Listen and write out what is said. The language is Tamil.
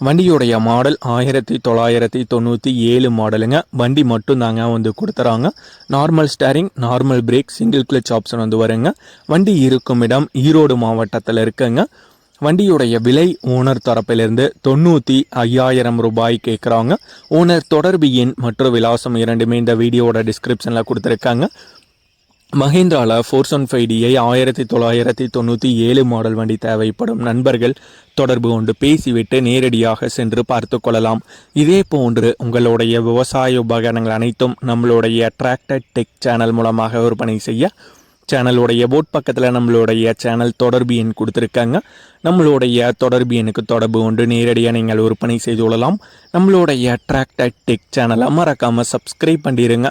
வண்டியுடைய மாடல் ஆயிரத்தி தொள்ளாயிரத்தி தொண்ணூற்றி ஏழு மாடலுங்க. வண்டி மட்டும்தாங்க வந்து கொடுத்துறாங்க. Normal steering normal brake single clutch option வந்து வருங்க. வண்டி இருக்கும் இடம் ஈரோடு மாவட்டத்தில் இருக்குங்க. வண்டியுடைய விலை ஓனர் தரப்பிலிருந்து தொண்ணூற்றி ஐயாயிரம் ரூபாய் கேட்குறாங்க ஓனர் தொடர்பு எண் மற்றும் விலாசம் இரண்டுமே இந்த வீடியோட டிஸ்கிரிப்ஷனில் கொடுத்துருக்காங்க. மஹேந்திராவில் ஃபோர் ஒன் ஃபைவ் டிஐ ஆயிரத்தி தொள்ளாயிரத்தி தொண்ணூற்றி ஏழு மாடல் வண்டி தேவைப்படும் நண்பர்கள் தொடர்பு கொண்டு பேசிவிட்டு நேரடியாக சென்று பார்த்து கொள்ளலாம். இதே போன்று உங்களுடைய விவசாய உபகரணங்கள் அனைத்தும் நம்மளுடைய டிராக்டர் டெக் சேனல் மூலமாக விற்பனை செய்ய சேனலுடைய போட் பக்கத்தில் நம்மளுடைய சேனல் தொடர்பு எண் கொடுத்துருக்காங்க. நம்மளுடைய தொடர்பு எண்ணுக்கு தொடர்பு கொண்டு நேரடியாக நீங்கள் விற்பனை செய்து கொள்ளலாம். நம்மளுடைய டிராக்டர் டெக் சேனலை மறக்காமல் சப்ஸ்கிரைப் பண்ணிடுங்க